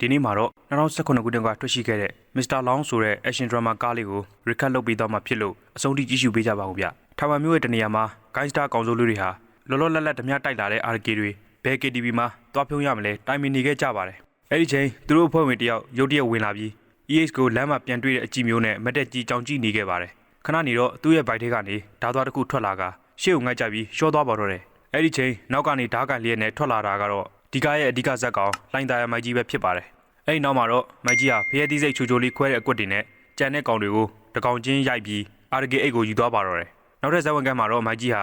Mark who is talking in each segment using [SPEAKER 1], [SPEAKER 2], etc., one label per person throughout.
[SPEAKER 1] ဒီနေ့မှာတော့2019ခုနှစ်ကထွက်ရှိခဲ့တဲ့ Mr. Long ဆိုတဲ့ action drama ကားလေးကို recap လုပ်ပေးတော့မှဖြစ်လို့အဆုံးထိကြည့်ရှုပေးကြပါဦးဗျ။ထာဝရမျိုးရဲ့တနေရာမှာ gangster ကောင်စိုးလူတွေဟာလောလောလတ်လတ်ဓမြတိုက်လာတဲ့ RK တွေဘယ် KTV မှာတွားဖြုံးရမလဲတိုင်မင်နေခဲ့ကြပါတယ်။အဲ့ဒီချိန်သူတို့အဖွဲ့ဝင်တယောက်ရုတ်တရက်ဝင်လာပြီး EH ကိုလမ်းမှာပြန်တွေ့တဲ့အကြည့်မျိုးနဲ့မတ်တက်ကြီးကြောင်ကြည့်နေခဲ့ပါတယ်။ခဏနေတော့သူ့ရဲ့ဘိုက်ထဲကနေဓာတ်သွားတစ်ခုထွက်လာကရှေ့ကိုငိုက်ကြပြီးရှော့သွားပါတော့တယ်။အဲ့ဒီချိန်နောက်ကနေဓာတ်ကန်လျက်နဲ့ထွက်လာတာကတော့ ဒီကားရဲ့အဓိကဇက်ကောင်လိုင်းသားရမိုက်ကြီးပဲဖြစ်ပါတယ်။အဲ့ဒီနောက်မှာတော့မိုက်ကြီးဟာဖျက်သီးစိတ်ချိုချိုလေးခွဲတဲ့အကွက်တွေနဲ့ကြံတဲ့ကောင်တွေကိုတကောင်ချင်းရိုက်ပြီး RK8 ကိုယူသွားပါတော့တယ်။နောက်ထပ်ဇက်ဝင်ကန်းမှာတော့မိုက်ကြီးဟာ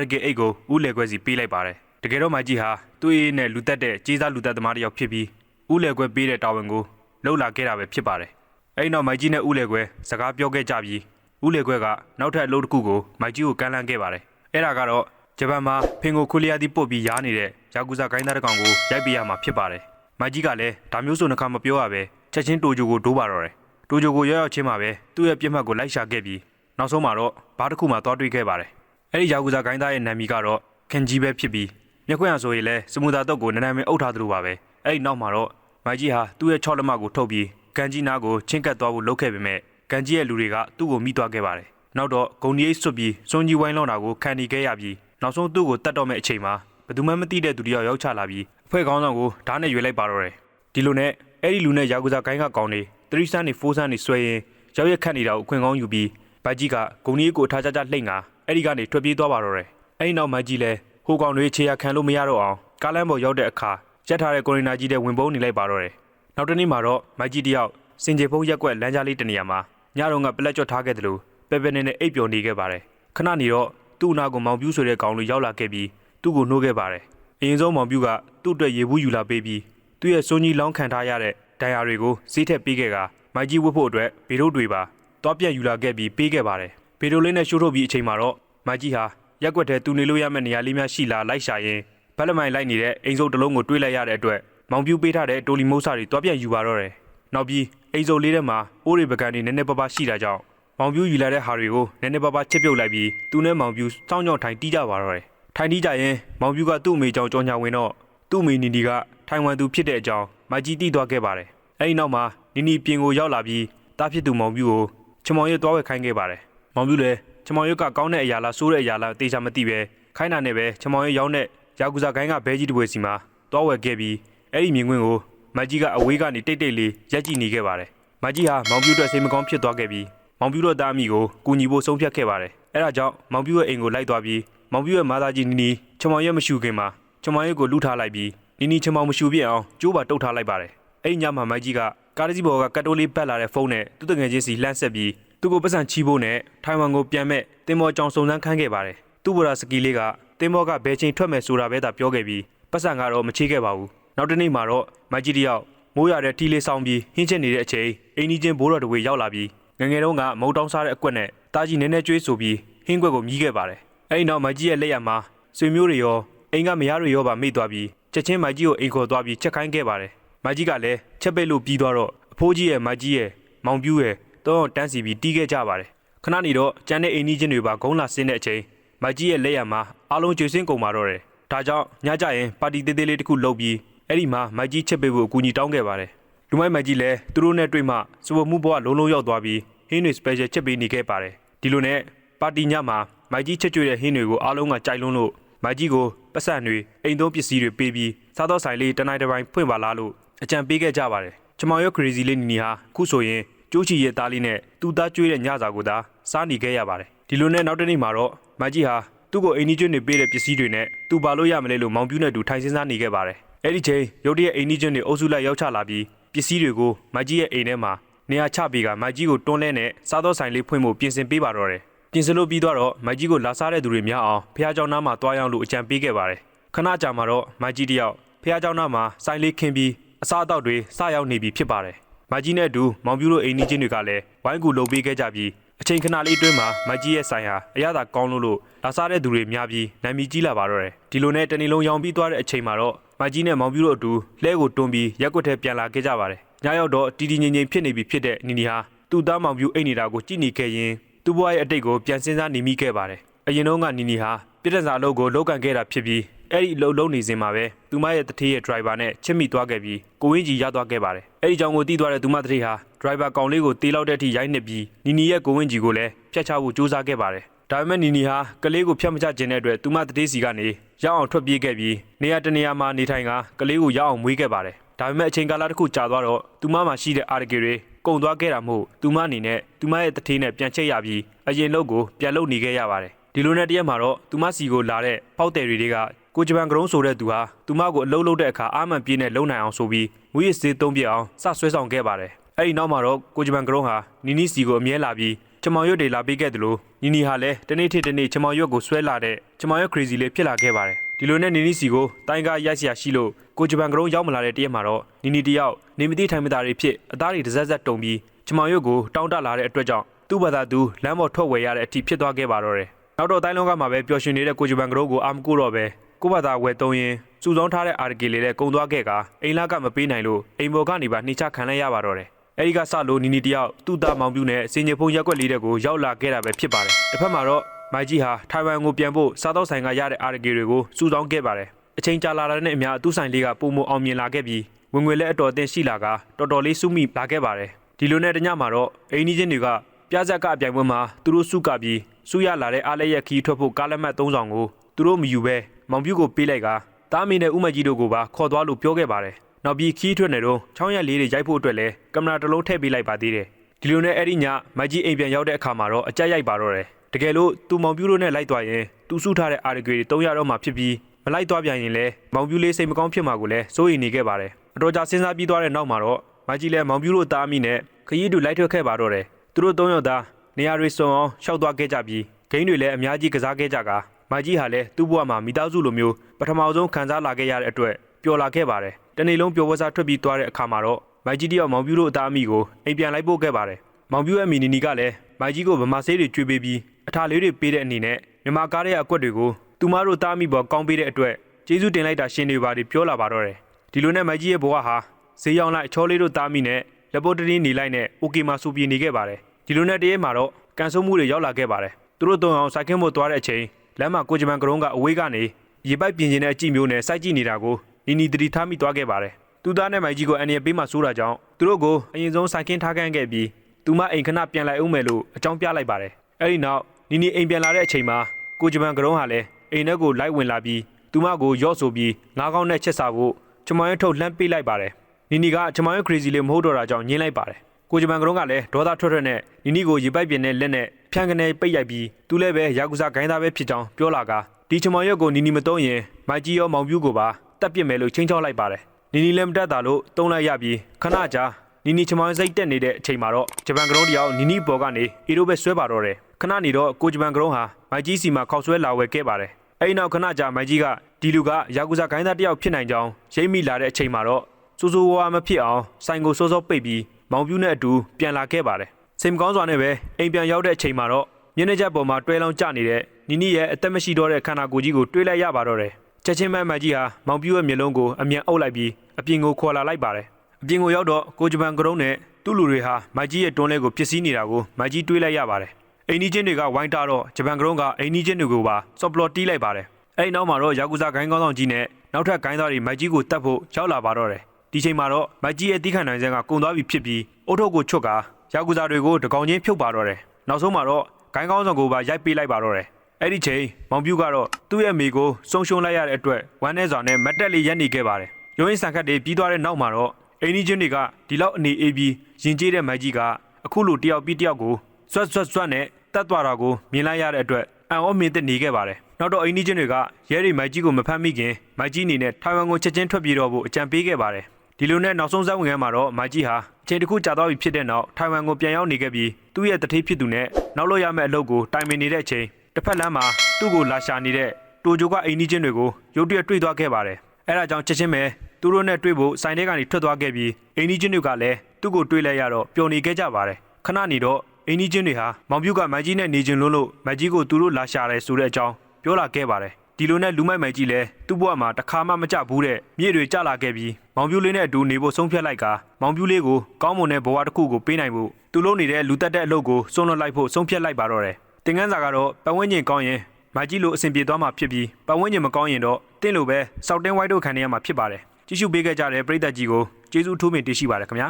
[SPEAKER 1] RK8 ကိုဥလေခွဲစီပေးလိုက်ပါတယ်။တကယ်တော့မိုက်ကြီးဟာသူ့ရဲ့နဲ့လူတက်တဲ့ကြေးစားလူတက်သမားတစ်ယောက်ဖြစ်ပြီးဥလေခွဲပေးတဲ့တာဝန်ကိုလှုပ်လာခဲ့တာပဲဖြစ်ပါတယ်။အဲ့ဒီနောက်မိုက်ကြီးနဲ့ဥလေခွဲစကားပြောခဲ့ကြပြီးဥလေခွဲကနောက်ထပ်အလုပ်တစ်ခုကိုမိုက်ကြီးကိုကမ်းလှမ်းခဲ့ပါတယ်။အဲ့ဒါကတော့ ဂျပန်မှာဖင်ကိုခွလျာတီပုတ်ပြီးရားနေတဲ့ယာကူဇာဂိုင်းသားတစ်ကောင်ကိုရိုက်ပေးရမှာဖြစ်ပါတယ်။မိုက်ကြီးကလည်းဒါမျိုးဆိုနှခါမပြောရပဲချက်ချင်းတိုဂျိုကိုဒိုးပါတော့တယ်။တိုဂျိုကိုရောက်ရောက်ချင်းမှာပဲသူ့ရဲ့ပြစ်မှတ်ကိုလိုက်ရှာခဲ့ပြီးနောက်ဆုံးမှာတော့ဘားတစ်ခုမှသွားတွေ့ခဲ့ပါတယ်။အဲ့ဒီယာကူဇာဂိုင်းသားရဲ့နာမည်ကတော့ခင်ဂျီပဲဖြစ်ပြီးမြက်ခွင့်ရဆိုရင်လည်းစမူတာတော့ကိုနန်းနန်းမင်းအုပ်ထားသလိုပါပဲ။အဲ့ဒီနောက်မှာတော့မိုက်ကြီးဟာသူ့ရဲ့ချော့လက်မကိုထုတ်ပြီးကန်ကြီးနာကိုချင်းကပ်သွားဖို့လုပ်ခဲ့ပေမဲ့ကန်ကြီးရဲ့လူတွေကသူ့ကိုမိသွားခဲ့ပါတယ်။နောက်တော့ဂုံဒီအိတ်ဆွတ်ပြီးစွန်ကြီးဝိုင်းလောင်းတာကိုခံနေခဲ့ရပြီး နောက်ဆုံးသူ့ကိုတတ်တော့မဲ့အချိန်မှာဘယ်သူမှမသိတဲ့သူတယောက်ရောက်ချလာပြီးအဖွဲ့ကောင်းဆောင်ကိုဓာတ်နဲ့ရွေလိုက်ပါတော့တယ်။ဒီလိုနဲ့အဲ့ဒီလူနဲ့ယာကူဇာဂိုင်းကကောင်းနေ3စန်းနေ4စန်းနေဆွဲရင်ရောက်ရက်ခတ်နေတာကိုအခွင့်ကောင်းယူပြီးဘတ်ကြီးကဂုံကြီးကိုထားကြကြလှိမ့်ကအဲ့ဒီကနေထွက်ပြေးသွားပါတော့တယ်။အဲ့ဒီနောက်မတ်ကြီးလဲဟိုကောင်တွေခြေရခံလို့မရတော့အောင်ကားလမ်းပေါ်ရောက်တဲ့အခါရက်ထားတဲ့ကိုရီနာကြီးတဲ့ဝင်ပုံးနေလိုက်ပါတော့တယ်။နောက်တစ်နေ့မှာတော့မတ်ကြီးတယောက်စင်ကြေဖုံးရက်ကွက်လမ်းကြားလေးတနေရာမှာညတော့ကပလက်ကျွတ်ထားခဲ့တယ်လို့ပဲပဲနေနဲ့အိပ်ပျော်နေခဲ့ပါတယ်။ခဏနေတော့ သူ့အနာကိုမောင်ပြူးဆိုတဲ့ကောင်လူရောက်လာခဲ့ပြီးသူ့ကိုနှိုးခဲ့ပါတယ်။အရင်ဆုံးမောင်ပြူးကသူ့အတွက်ရေဘူးယူလာပေးပြီးသူ့ရဲ့စွန်ကြီးလောင်းခံထားရတဲ့ဒဏ်ရာတွေကိုစီးထက်ပေးခဲ့ကမိုက်ကြီးဝတ်ဖို့အတွက်ဗီဒိုတွေပါတွားပြက်ယူလာခဲ့ပြီးပေးခဲ့ပါတယ်။ဗီဒိုလေးနဲ့ရှိုးထုတ်ပြီးအချိန်မှာတော့မိုက်ကြီးဟာရက်ွက်ထဲသူနေလို့ရမယ့်နေရာလေးများရှိလာလိုက်ရှာရင်ဘက်လက်မိုင်လိုက်နေတဲ့အိမ်စုပ်တစ်လုံးကိုတွေးလိုက်ရတဲ့အတွက်မောင်ပြူးပေးထားတဲ့တိုလီမိုးစာတွေတွားပြက်ယူပါတော့တယ်။နောက်ပြီးအိမ်စုပ်လေးထဲမှာအိုးရီပကံတွေနည်းနည်းပါးပါးရှိတာကြောင့် မောင်ပြူးယူလာတဲ့ဟာတွေကိုနည်းနည်းပါးပါးချစ်ပြုတ်လိုက်ပြီးသူနဲ့မောင်ပြူးစောင်းကြောင်ထိုင်တီးကြပါတော့တယ်။ထိုင်တီးကြရင်မောင်ပြူးကသူ့အမေကြောင့်ကြောင်ညာဝင်တော့သူ့အမေနီနီကထိုင်ဝမ်သူဖြစ်တဲ့အကြောင်းမကြီးတီးသွားခဲ့ပါတယ်။အဲဒီနောက်မှာနီနီပြင်ကိုရောက်လာပြီးတားဖြစ်သူမောင်ပြူးကိုချမောင်ရဲတွားဝဲခိုင်းခဲ့ပါတယ်။မောင်ပြူးလည်းချမောင်ရဲကကောင်းတဲ့အရာလားဆိုးတဲ့အရာလားတေချာမသိပဲခိုင်းတာနဲ့ပဲချမောင်ရဲရောက်တဲ့ယာကူဇာဂိုင်းကဘဲကြီးတပွဲစီမှာတွားဝဲခဲ့ပြီးအဲ့ဒီမြင်ကွင်းကိုမကြီးကအဝေးကနေတိတ်တိတ်လေးရက်ကြည့်နေခဲ့ပါတယ်။မကြီးဟာမောင်ပြူးအတွက်စိတ်မကောင်းဖြစ်သွားခဲ့ပြီး မောင်ပြူးတို့သားအမိကိုကူညီဖို့ဆုံးဖြတ်ခဲ့ပါတယ်။အဲဒါကြောင့်မောင်ပြူးရဲ့အိမ်ကိုလိုက်သွားပြီးမောင်ပြူးရဲ့မာသားကြီးနီနီချမောင်ရဲမရှူခင်မှာချမောင်ရဲကိုလူထားလိုက်ပြီးနီနီချမောင်မရှူပြစ်အောင်ကျိုးပါတုတ်ထားလိုက်ပါတယ်။အဲ့ဒီညမှာမကြီးကကားတစ်စီးပေါ်ကကတ်တိုးလေးပတ်လာတဲ့ဖုန်းနဲ့သူ့တငယ်ချင်းစီလှမ်းဆက်ပြီးသူ့ကိုပတ်စံချီဖို့နဲ့ထိုင်ဝမ်ကိုပြန်မဲ့တင်မော်ကြောင်စုံစမ်းခန်းခဲ့ပါတယ်။သူ့ဘော်ရာစကီလေးကတင်မော်ကဘယ်ချိန်ထွက်မယ်ဆိုတာပဲသာပြောခဲ့ပြီးပတ်စံကတော့မချေခဲ့ပါဘူး။နောက်တစ်နေ့မှာတော့မကြီးတယောက်မိုးရတဲ့ထီလေးဆောင်ပြီးဟင်းချက်နေတဲ့အချိန်အင်းကြီးချင်းဘိုးတော်တဝေရောက်လာပြီး ငငယ်တုန်းကမုံတောင်းစားတဲ့အကွက်နဲ့တာကြီးနည်းနည်းကျွေးဆိုပြီးဟင်းကွက်ကိုမြည်ခဲ့ပါတယ်။အဲဒီနောက်မကြီးရဲ့လက်ရမှာဆွေမျိုးတွေရောအိမ်ကမယားတွေရောပါမိသွားပြီးချက်ချင်းမကြီးကိုအိမ်ခေါ်သွားပြီးချက်ခိုင်းခဲ့ပါတယ်။မကြီးကလည်းချက်ပိတ်လို့ပြီးသွားတော့အဖိုးကြီးရဲ့မကြီးရဲ့မောင်ပြူးရဲ့တော့တန်းစီပြီးတီးခဲ့ကြပါတယ်။ခဏနေတော့ကျန်တဲ့အိမ်ကြီးချင်းတွေပါဂုံးလာဆင်းတဲ့အချိန်မကြီးရဲ့လက်ရမှာအားလုံးကျွေးစင်းကုန်ပါတော့တယ်။ဒါကြောင့်ညကြရင်ပါတီသေးသေးလေးတစ်ခုလုပ်ပြီးအဲ့ဒီမှာမကြီးချက်ပိတ်ဖို့အကူအညီတောင်းခဲ့ပါတယ်။လူမိုက်မကြီးလည်းသူတို့နဲ့တွေ့မှစပမှုဘဝလုံးလုံးရောက်သွားပြီး ဟင်းတွေ special ချက်ပေးနေခဲ့ပါတယ်။ဒီလိုနဲ့ပါတီညမှာမကြီးချက်ကျွေးတဲ့ဟင်းတွေကိုအားလုံးကကြိုက်လုံးလို့မကြီးကိုပတ်စံတွေအိမ်သုံးပစ္စည်းတွေပေးပြီးစားတော့ဆိုင်လေးတနိုင်တစ်ပိုင်းဖွင့်ပါလားလို့အကြံပေးခဲ့ကြပါတယ်။ချမောင်ရွက် crazy လေးနီနီဟာခုဆိုရင်ကျိုးချီရဲ့သားလေးနဲ့သူ့သားကျွေးတဲ့ညစာကိုသာစားနေခဲ့ရပါတယ်ဒီလိုနဲ့နောက်တစ်နေ့မှာတော့မကြီးဟာသူ့ကိုအိမ်ကြီးကျွန်းနေပေးတဲ့ပစ္စည်းတွေနဲ့သူဘာလို့ရမလဲလို့မောင်ပြူးနဲ့တူထိုင်စင်းစားနေခဲ့ပါတယ်အဲ့ဒီချိန်ရုတ်တရက်အိမ်ကြီးကျွန်းတွေအုပ်စုလိုက်ရောက်ချလာပြီးပစ္စည်းတွေကိုမကြီးရဲ့အိမ်ထဲမှာ နေရာချပေးကမကြီးကိုတွန်းလဲနဲ့စားတော့ဆိုင်လေးဖွင့်ဖို့ပြင်ဆင်ပေးပါတော့တယ်ပြင်ဆင်လို့ပြီးတော့မကြီးကိုလာစားတဲ့သူတွေများအောင်ဖះเจ้าနားမှာတွားရောက်လို့အကြံပေးခဲ့ပါတယ်ခဏကြာမှာတော့မကြီးတယောက်ဖះเจ้าနားမှာဆိုင်လေးခင်းပြီးအစားအသောက်တွေစရောက်နေပြီဖြစ်ပါတယ်မကြီးနဲ့အတူမောင်ပြူတို့အိမ်နီးချင်းတွေကလည်းဝိုင်းကူလုပ်ပေးခဲ့ကြပြီးအချိန်ခဏလေးအတွင်းမှာမကြီးရဲ့ဆိုင်ဟာအရသာကောင်းလို့လို့လာစားတဲ့သူတွေများပြီးနာမည်ကြီးလာပါတော့တယ်ဒီလိုနဲ့တနေ့လုံးရောင်ပြီးသွားတဲ့အချိန်မှာတော့မကြီးနဲ့မောင်ပြူတို့အတူလဲကိုတွန်းပြီးရက်ွက်ထဲပြန်လာခဲ့ကြပါတယ် ညရောက်တော့တီတီငိမ့်ငိမ့်ဖြစ်နေပြီဖြစ်တဲ့နီနီဟာသူ့သားမောင်ပြူအိမ်နေတာကိုကြည့်နေခဲ့ရင်သူ့ဘဝရဲ့အတိတ်ကိုပြန်စဉ်းစားနေမိခဲ့ပါတယ်အရင်တုန်းကနီနီဟာပြည့်တဲ့စာအလုပ်ကိုလုပ်ကန်ခဲ့တာဖြစ်ပြီးအဲ့ဒီအလုပ်လုပ်နေစဉ်မှာပဲသူမရဲ့တထေးရဲ့ driver နဲ့ချစ်မိသွားခဲ့ပြီးကိုဝင်းကြီးရသွားခဲ့ပါတယ်အဲ့ဒီကြောင့်ကိုတီးသွားတဲ့သူမတထေးဟာ driver ကောင်လေးကိုတေးလောက်တဲ့အထိရိုက်နှက်ပြီးနီနီရဲ့ကိုဝင်းကြီးကိုလည်းဖျက်ချဖို့ကြိုးစားခဲ့ပါတယ်ဒါပေမဲ့နီနီဟာကလေးကိုဖျက်မချခြင်းတဲ့အတွက်သူမတထေးစီကနေရောက်အောင်ထွက်ပြေးခဲ့ပြီးနေရာတနေရာမှာနေထိုင်ကကလေးကိုရောက်အောင်မွေးခဲ့ပါတယ် ဒါပေမဲ့အချိန်ကာလတစ်ခုကြာသွားတော့သူမမှာရှိတဲ့အာရဂီတွေကုန်သွားခဲ့တာမို့သူမအနေနဲ့သူမရဲ့တထေးနဲ့ပြန်ချက်ရပြီးအရင်လုပ်ကိုပြန်လုပ်နေခဲ့ရပါတယ်ဒီလိုနဲ့တရက်မှာတော့သူမစီကိုလာတဲ့ပေါက်တယ်တွေကကိုဂျပန်ကရုံးဆိုတဲ့သူဟာသူမကိုအလုပ်လုပ်တဲ့အခါအာမန်ပြင်းနဲ့လုံနိုင်အောင်ဆိုပြီးမူရစ်စေးသုံးပြအောင်စဆွဲဆောင်ခဲ့ပါတယ်အဲ့ဒီနောက်မှာတော့ကိုဂျပန်ကရုံးဟာနီနီစီကိုအမြဲလာပြီးချမောင်ရွတ်တွေလာပေးခဲ့တယ်လို့နီနီဟာလည်းတနေ့ထစ်တနေ့ချမောင်ရွတ်ကိုဆွဲလာတဲ့ချမောင်ရွတ် crazy လေးဖြစ်လာခဲ့ပါတယ်ဒီလိုနဲ့နီနီစီကိုတိုင်းကားရိုက်စရာရှိလို့ ကိုဂျပန်ကရုံးရောက်မလာတဲ့တရက်မှာတော့နီနီတယောက်နေမတိထိုင်မသားတွေဖြစ်အသားတွေတစ်စက်စက်တုံပြီးချမောင်ရွတ်ကိုတောင်းတလာတဲ့အတွက်ကြောင့်သူ့ဘာသာသူလမ်းပေါ်ထွက်ဝယ်ရတဲ့အထိဖြစ်သွားခဲ့ပါတော့တယ်နောက်တော့တိုင်းလုံးကမှာပဲပျော်ရွှင်နေတဲ့ကိုဂျပန်ကရုံးကိုအာမကူတော့ပဲကိုဘာသာဝယ်သုံးရင်စူဆောင်းထားတဲ့အာရကေလေးနဲ့ကုံသွားခဲ့ကအိမ်လာကမပေးနိုင်လို့အိမ်ဘော်ကနေပါနှိချခံလိုက်ရပါတော့တယ်အဲဒီကစလို့နီနီတယောက်သူ့သားမောင်ပြူနဲ့စင်ကြီးဖုံရက်ွက်လေးတဲ့ကိုရောက်လာခဲ့တာပဲဖြစ်ပါတယ်တစ်ဖက်မှာတော့မိုက်ကြီးဟာထိုင်ဝမ်ကိုပြန်ဖို့စားတော့ဆိုင်ကရတဲ့အာရကေတွေကိုစူဆောင်းခဲ့ပါတယ် အချိန်ကြာလာတဲ့နဲ့အမျှသူ့ဆိုင်လေးကပုံမအောင်မြင်လာခဲ့ပြီးဝင်ငွေလည်းအတော်အသင့်ရှိလာကတော်တော်လေးစုမိလာခဲ့ပါတယ်ဒီလိုနဲ့တညမှာတော့အိမ်ကြီးချင်းတွေကပြဇက်ကအပြိုင်ပွဲမှာသူတို့စုကပြီးစုရလာတဲ့အားလည်းရက်ခီးထွက်ဖို့ကားလက်မှတ်၃ဆောင်ကိုသူတို့မယူဘဲမောင်ပြူကိုပေးလိုက်ကတားမီနဲ့ဥမကြီးတို့ကိုပါခေါ်သွားလို့ပြောခဲ့ပါတယ်။နောက်ပြီးခီးထွက်နေတော့ချောင်းရက်လေးတွေရိုက်ဖို့အတွက်လည်းကင်မရာတစ်လုံးထည့်ပေးလိုက်ပါသေးတယ်။ဒီလိုနဲ့အဲ့ဒီညမကြီးအိမ်ပြန်ရောက်တဲ့အခါမှာတော့အကြက်ရိုက်ပါတော့တယ်။တကယ်လို့သူမောင်ပြူတို့နဲ့လိုက်သွားရင်သူစုထားတဲ့အာရဂွေတွေ300တော့မှဖြစ်ပြီး မလိုက်သွားပြန်ရင်လည်းမောင်ပြူလေးစိတ်မကောင်းဖြစ်မှာကိုလည်းစိုးရိမ်နေခဲ့ပါတယ်။အတော်ကြာစဉ်းစားပြီးသွားတဲ့နောက်မှာတော့မကြီးလည်းမောင်ပြူတို့တားမိနဲ့ခရီးတူလိုက်ထွက်ခဲ့ပါတော့တယ်။သူတို့၃ယောက်သားနေရာတွေစုံအောင်ရှောက်သွားခဲ့ကြပြီးဂိမ်းတွေလည်းအများကြီးကစားခဲ့ကြကာမကြီးဟာလည်းသူ့ဘဝမှာမိသားစုလိုမျိုးပထမဆုံးခံစားလာခဲ့ရတဲ့အတွက်ပျော်လာခဲ့ပါတယ်။တနေ့လုံးပျော်ပွဲစားထွက်ပြီးသွားတဲ့အခါမှာတော့မိုက်ကြီးတယောက်မောင်ပြူတို့အသားအမိကိုအိမ်ပြန်လိုက်ပို့ခဲ့ပါတယ်။မောင်ပြူရဲ့မီနီနီကလည်းမိုက်ကြီးကိုဗမာဆေးတွေကျွေးပေးပြီးအထာလေးတွေပေးတဲ့အနေနဲ့မြန်မာကားရဲ့အကွက်တွေကို သူမတို့သားအမိပေါ်ကောင်းပေးတဲ့အတွက်ကျေးဇူးတင်လိုက်တာရှင်တွေပါတွေပြောလာပါတော့တယ်။ဒီလိုနဲ့မိုက်ကြီးရဲ့ဘဝဟာဈေးရောက်လိုက်အချောလေးတို့သားအမိနဲ့လက်ပေါ်တရင်းနေလိုက်နဲ့အိုကေမှာစူပြေနေခဲ့ပါတယ်။ဒီလိုနဲ့တရက်မှာတော့ကန်ဆိုးမှုတွေရောက်လာခဲ့ပါတယ်။သူတို့တုံအောင်စိုက်ခင်းဖို့သွားတဲ့အချိန်လမ်းမှာကိုဂျမန်ကရုံးကအဝေးကနေရေပိုက်ပြင်ကျင်တဲ့အကြည့်မျိုးနဲ့စိုက်ကြည့်နေတာကိုနီနီတတိထားမိသွားခဲ့ပါတယ်။သူသားနဲ့မိုင်ကြီးကိုအန်ရပေးမှစိုးတာကြောင့်သူတို့ကိုအရင်ဆုံးစိုက်ခင်းထားခန့်ခဲ့ပြီးသူမအိမ်ခဏပြန်လိုက်အောင်မယ်လို့အကြောင်းပြလိုက်ပါတယ်။အဲဒီနောက်နီနီအိမ်ပြန်လာတဲ့အချိန်မှာကိုဂျမန်ကရုံးဟာလည်း အိမ်ထဲကိုလိုက်ဝင်လာပြီးသူမကိုရော့ဆိုပြီးငါးကောင်းနဲ့ချက်စားဖို့ချမောင်ရဲထုတ်လှမ်းပေးလိုက်ပါတယ်။နီနီကချမောင်ရဲ crazy လေးမဟုတ်တော့တာကြောင့်ညင်းလိုက်ပါတယ်။ကိုဂျမန်ကရုံးကလည်းဒေါသထွက်ထွက်နဲ့နီနီကိုရေပိုက်ပြင်းနဲ့လက်နဲ့ဖြန်ကနေပိတ်ရိုက်ပြီးသူလည်းပဲယာကူစာဂိုင်းသားပဲဖြစ်ကြောင်းပြောလာကဒီချမောင်ရွက်ကိုနီနီမတုံးရင်မိုက်ကြီးရောမောင်ပြူကိုပါတက်ပစ်မယ်လို့ချင်းချောက်လိုက်ပါတယ်နီနီလည်းမတက်တာလို့တုံးလိုက်ရပြီးခဏကြာနီနီချမောင်စိတ်တက်နေတဲ့အချိန်မှာတော့ဂျပန်ကရုံးတယောက်နီနီပေါ်ကနေအီရိုဘက်ဆွဲပါတော့တယ်ခဏနေတော့ကိုဂျပန်ကရုံးဟာမိုက်ကြီးစီမှာခောက်ဆွဲလာဝယ်ခဲ့ပါတယ် အဲဒီနောက်ခဏကြာမိုက်ကြီးကဒီလူကယာကူစာဂိုင်းသားတယောက်ဖြစ်နိုင်ကြောင်းရိပ်မိလာတဲ့အချိန်မှာတော့စူစူဝါမဖြစ်အောင်ဆိုင်ကိုစောစောပိတ်ပြီးမောင်ပြူနဲ့အတူပြန်လာခဲ့ပါတယ်စိတ်မကောင်းစွာနဲ့ပဲအိမ်ပြန်ရောက်တဲ့အချိန်မှာတော့မျက်နှာချက်ပေါ်မှာတွဲလောင်းကျနေတဲ့နီနီရဲ့အသက်မရှိတော့တဲ့ခန္ဓာကိုယ်ကြီးကိုတွေးလိုက်ရပါတော့တယ်ချက်ချင်းမဲမကြီးဟာမောင်ပြူရဲ့မျက်လုံးကိုအမြန်အုပ်လိုက်ပြီးအပြင်ကိုခေါ်လာလိုက်ပါတယ်အပြင်ကိုရောက်တော့ကိုဂျပန်ကရုံးနဲ့သူ့လူတွေဟာမိုက်ကြီးရဲ့တွန်းလဲကိုပစ်စည်းနေတာကိုမိုက်ကြီးတွေးလိုက်ရပါတယ် အိမ်နီးချင်းတွေကဝိုင်းတာတော့ဂျပန်ကရုံးကအိမ်နီးချင်းတွေကိုပါစော့ပလော့တီးလိုက်ပါတယ်အဲ့နောက်မှာတော့ယာကူဇာဂိုင်းကောင်းဆောင်ကြီးနဲ့နောက်ထပ်ဂိုင်းသားတွေမိုက်ကြီးကိုတတ်ဖို့ရောက်လာပါတော့တယ်ဒီချိန်မှာတော့မိုက်ကြီးရဲ့တီးခန့်နိုင်စံကကုံသွားပြီဖြစ်ပြီးအုတ်ထုတ်ကိုချွတ်ကာယာကူဇာတွေကိုတကောင်ချင်းဖြုတ်ပါတော့တယ်နောက်ဆုံးမှာတော့ဂိုင်းကောင်းဆောင်ကိုပါရိုက်ပေးလိုက်ပါတော့တယ်အဲ့ဒီချိန်မောင်ပြူကတော့သူ့ရဲ့မိကိုဆုံးရှုံးလိုက်ရတဲ့အတွက်ဝမ်းနဲ့စွာနဲ့မတ်တက်လေးရက်နေခဲ့ပါတယ်ရုံးရင်ဆန်ခတ်တွေပြီးသွားတဲ့နောက်မှာတော့အိမ်ကြီးချင်းတွေကဒီလောက်အနေအေးပြီးရင်ကျေးတဲ့မိုက်ကြီးကအခုလိုတယောက်ပြီးတယောက်ကိုဆွတ်ဆွတ်ဆွတ်နဲ့ တတ်သွားတာကိုမြင်လိုက်ရတဲ့အတွက်အံ့ဩမြင်သက်နေခဲ့ပါတယ်နောက်တော့အိမ်ကြီးချင်းတွေကရဲရီမိုက်ကြီးကိုမဖမ်းမိခင်မိုက်ကြီးအနေနဲ့ထိုင်ဝမ်ကိုချက်ချင်းထွက်ပြေးတော့ဖို့အကြံပေးခဲ့ပါတယ်ဒီလိုနဲ့နောက်ဆုံးဇက်ဝင်ခန်းမှာတော့မိုက်ကြီးဟာအချိန်တစ်ခုကြာသွားပြီဖြစ်တဲ့နောက်ထိုင်ဝမ်ကိုပြန်ရောက်နေခဲ့ပြီးသူ့ရဲ့တတိဖြစ်သူနဲ့နောက်လို့ရမယ့်အလုပ်ကိုတိုင်ပင်နေတဲ့အချိန်တစ်ဖက်လမ်းမှာသူ့ကိုလာရှာနေတဲ့တိုဂျိုကအိမ်ကြီးချင်းတွေကိုရုတ်တရက်တွေ့သွားခဲ့ပါတယ်အဲဒါကြောင့်ချက်ချင်းပဲသူတို့နဲ့တွေ့ဖို့ဆိုင်ထဲကနေထွက်သွားခဲ့ပြီးအိမ်ကြီးချင်းတွေကလည်းသူ့ကိုတွေ့လဲရတော့ပျော်နေခဲ့ကြပါတယ်ခဏနေတော့ အိမ်ကြီးချင်းတွေဟာမောင်ပြူကမန်ကြီးနဲ့နေချင်းလုံးလို့မန်ကြီးကိုသူတို့လာရှာတယ်ဆိုတဲ့အကြောင်းပြောလာခဲ့ပါတယ်ဒီလိုနဲ့လူမိုက်မိုက်ကြီးလည်းသူ့ဘဝမှာတစ်ခါမှမကြဘူးတဲ့မြေတွေကျလာခဲ့ပြီးမောင်ပြူလေးနဲ့အတူနေဖို့ဆုံးဖြတ်လိုက်ကမောင်ပြူလေးကိုကောင်းမွန်တဲ့ဘဝတစ်ခုကိုပေးနိုင်ဖို့သူလုံးနေတဲ့လူတက်တဲ့အလုပ်ကိုစွန့်လွတ်လိုက်ဖို့ဆုံးဖြတ်လိုက်ပါတော့တယ်တင်ကန်းစာကတော့ပတ်ဝန်းကျင်ကောင်းရင်မိုက်ကြီးလိုအဆင်ပြေသွားမှာဖြစ်ပြီးပတ်ဝန်းကျင်မကောင်းရင်တော့တင့်လိုပဲစောက်တင်းဝိုက်တို့ခံနေရမှာဖြစ်ပါတယ်ကြည့်ရှုပေးခဲ့ကြတဲ့ပရိသတ်ကြီးကိုကျေးဇူးထိုးပင်တင်ရှိပါတယ်ခင်ဗျာ